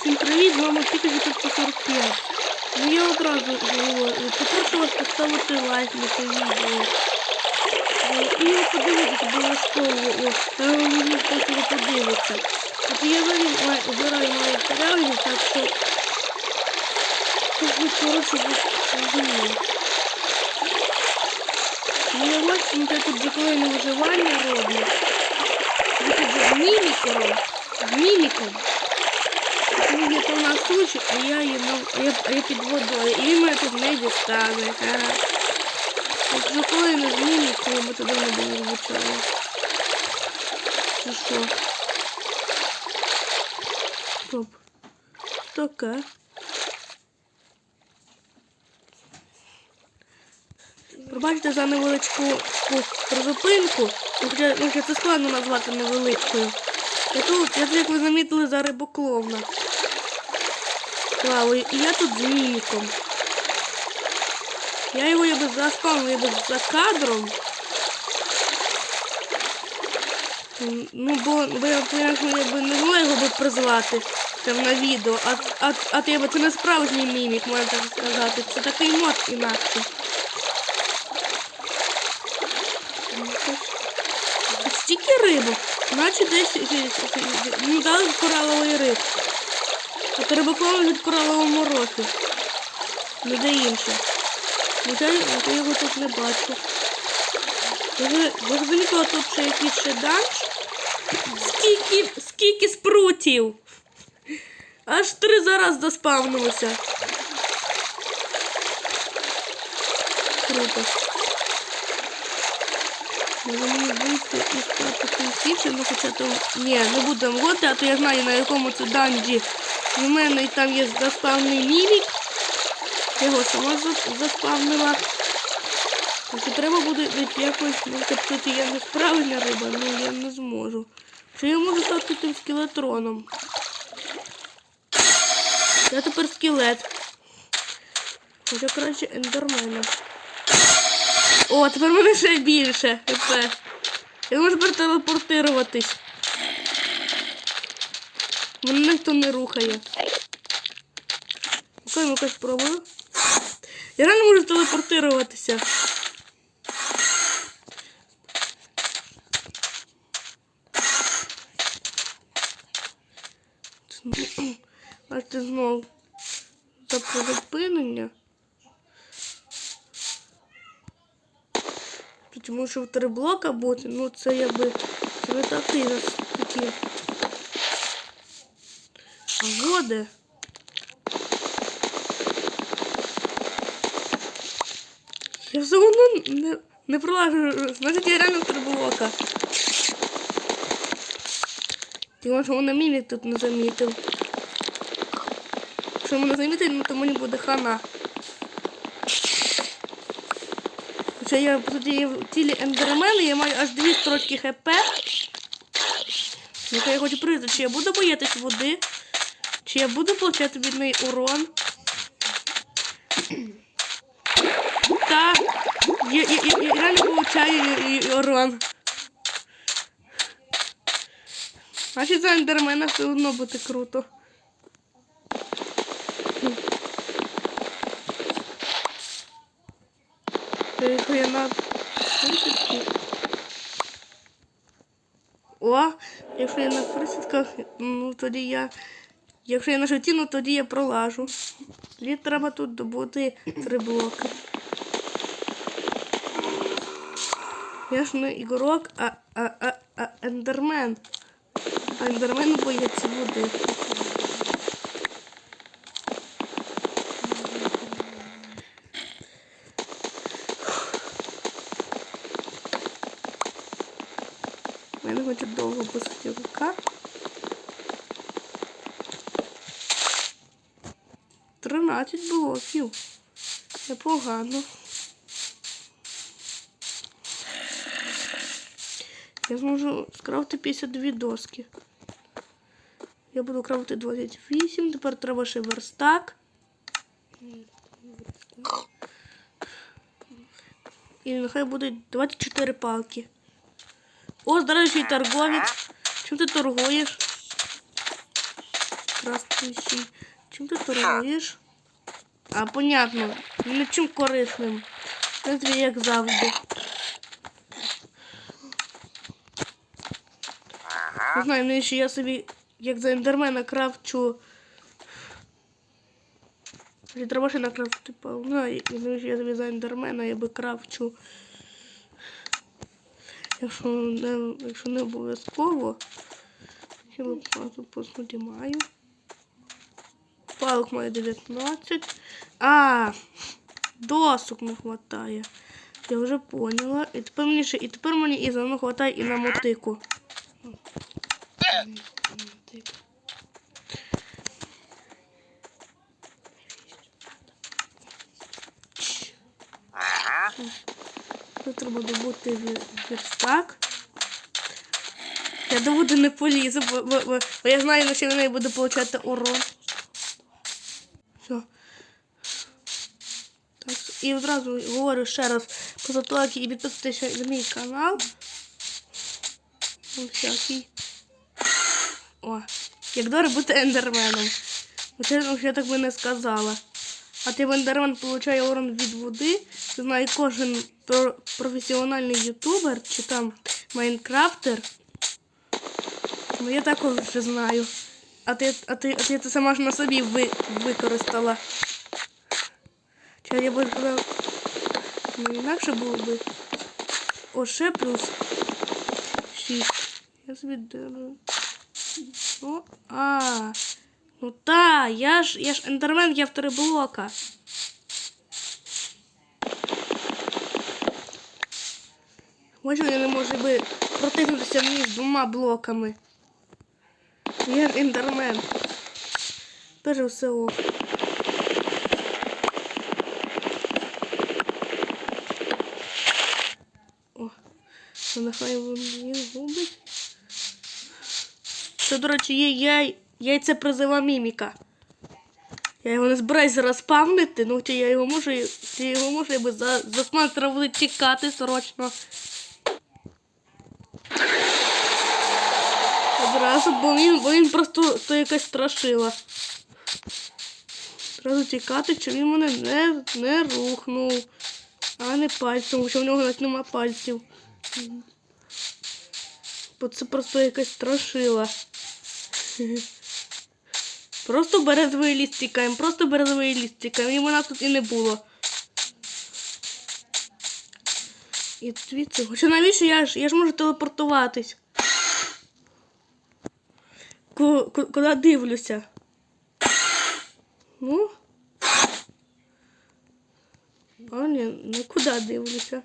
Всім привіт, з вами Піка 145. Ну я одразу говорю, попрошу вас поставити лайк на це відео. Е, І подивитися обов'язково, о, та мені хтось не подивиться. От я взагалі маю- обираю мої матеріалів, так що щоб ви коротше ви розуміли. Ну я бачу, ну, я тут деколи на виживання роблю. Я тут з міміком, з міміком. Він є там на суші, а я йому, я, я під водою. І він тут не дістане. Ага. От вже коли не змінить, коли ми туди не було звучало. Чи що? Стоп. Таке. Пробачте за невеличку призупинку. Ну, Хоча, ну, це складно назвати невеличкою. Я тут, як ви замітили, за рибокловна. Вау, і я тут з міміком. Я його якби заспав, якби за кадром. Ну, бо, бо я якби не змогла його би призвати там на відео, а, а, а якби це не справжній мімік, можна так сказати. Це такий мод інакше. Стільки рибок, наче десь ну, дали кораловий риб. А рибакова від кораловому рофі. Не де інше. Я його тут не бачу. Ви ж тут ще якийсь ще данж? Скільки, скільки спрутів? Аж три зараз заспавнилося. Круто. Може мені вийти і стати кінцівчим, ну хоча то... Ні, не будемо готи, а то я знаю на якому це данжі. У мене там є заспавний мімік. Його сама зас- заспавнила. Тобто треба буде якось, ну тобто я не справжня риба, ну я не зможу. Чи я можу стати тим скелетроном? Я тепер скелет. Хоча краще ендермена. О, тепер мене ще більше. ХП. Я можу тепер телепортируватись. Мене ніхто не рухає. Окей, ну якось пробую. Я реально можу телепортируватися. Бачите, знову за призупинення. Тому що в три блока бути, ну це якби це не такий нас такі. А води. Я все одно не, не пролажу. Значить, я реально в три блока. Тому що мене мімік тут не замітив. Якщо мене замітить, ну то мені буде хана. Хоча я по суті в тілі ендермена, я маю аж дві строчки хп. Яка я хочу прийти, чи я буду боятись води, чи я буду получати від неї урон. Та, я, я, я, я реально получаю урон. Значить, за ендермена все одно буде круто. Я на присідки. О, якщо я на присідках, ну тоді я. Якщо я на жовті, ну тоді я пролажу. Тоді треба тут добути три блоки. Я ж не ігрок, а, а, а, а ендермен. А ендермен боїться води. У мене хоче довго писати рука. Тринадцять блоків. Непогано. Я зможу скрафти 52 доски. Я буду крафти 28, тепер треба ще верстак. І нехай буде 24 палки. О, здоровий торговець. Чим ти торгуєш? Здравствуйте. Чим ти торгуєш? А, понятно. Нічим корисним. Це як завжди. Не знаю, ну ще я собі, як за ендермена крафчу. Ще накрафти повно, і ну, я собі за ендермена я би крафчу. Якщо не, якщо не обов'язково, я лопату поснути маю. Палок має 19. А, досок не хватає. Я вже поняла. І тепер мені ще, і тепер мені і заодно хватає і на мотику. Тут треба добути вірстак. Я до води не полізу, бо, бо, бо, бо я знаю, на що в неї буде получати урон. Все. Так, і одразу говорю ще раз про лайки і підписуйтесь на мій канал. Ну, всякий. О, як добре бути ендерменом. Хоча я так би не сказала. А ти ендермен получає урон від води. Це знає кожен про- професіональний ютубер чи там майнкрафтер. Ну я також вже знаю. А ти, а ти, а ти це сама ж на собі ви, використала. Я би сказав, ну інакше було би. О, плюс 6. Я собі деру. О, а. Ну та, я ж, я ж ендермен, я в три блока. Можна я не можу би протиснутися між двома блоками. Я ж ендермен. Тепер все ок. Нехай він губить. Це, до речі, є яй... яйця призива міміка. Я його не збираюсь зараз спавнити, ну чи я його можу, чи його можу, якби за, за смантра буде тікати срочно. Одразу, бо він, бо він просто то якась страшила. Одразу тікати, чи він мене не, не рухнув. А не пальцем, що в нього навіть нема пальців. Бо це просто якась страшила. Просто березовий ліс тікаємо, просто березовий ліс тікаємо, і вона тут і не було. І дивіться, хоча навіщо я ж, я ж можу телепортуватись. Ку- ку- Куди дивлюся? Ну? А, ні, не куди дивлюся.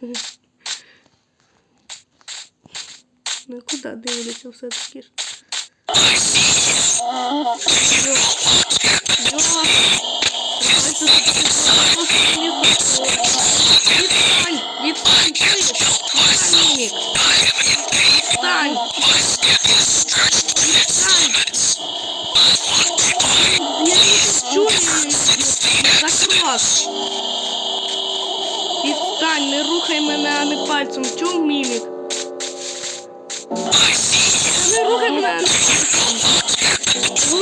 Не куди дивлюся все-таки ж. Йо. Йо. Давай тут просто не Відстань! Відстань! чуєш? Відстань, Мімік! Відстань! Відстань! Я не чую! Закрос! Відстань, не рухай мене, а не пальцем. Чув, Мімік? Не рухай мене, а не пальцем. Ну,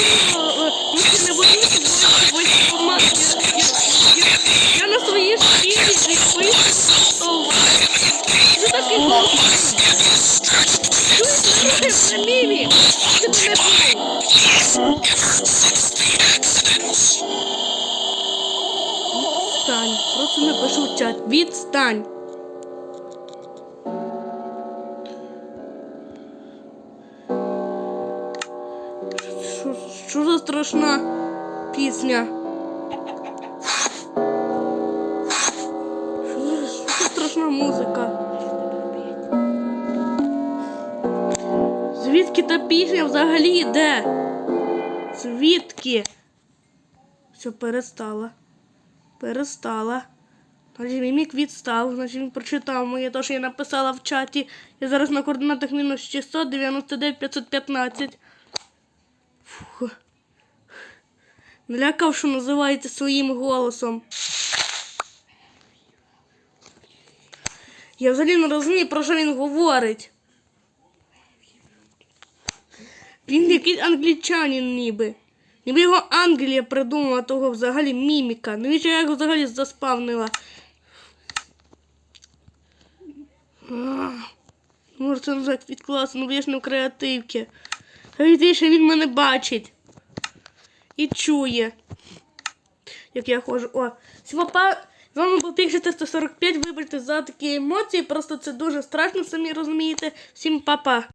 не боюся, бо. Я на своїй напишу. Відстань. Що, що за страшна пісня? Що за, що за страшна музика? Звідки та пісня взагалі йде? Звідки? Все, перестала. Перестала. Значить, мімік відстав, значить він прочитав моє те, що я написала в чаті. Я зараз на координатах мінус 600, 99, 515. Фух. Налякав, що називається своїм голосом. Я взагалі не розумію, про що він говорить. Він якийсь англічанин ніби. Ніби його Англія придумала того взагалі міміка. Навіщо я його взагалі заспавнила? А, Може це назад від класу, ну я ж не в креативці. А що він мене бачить. І чує. Як я ходжу. О, свопа. па... З вами був Піксі 145. Вибачте за такі емоції. Просто це дуже страшно, самі розумієте. Всім па-па.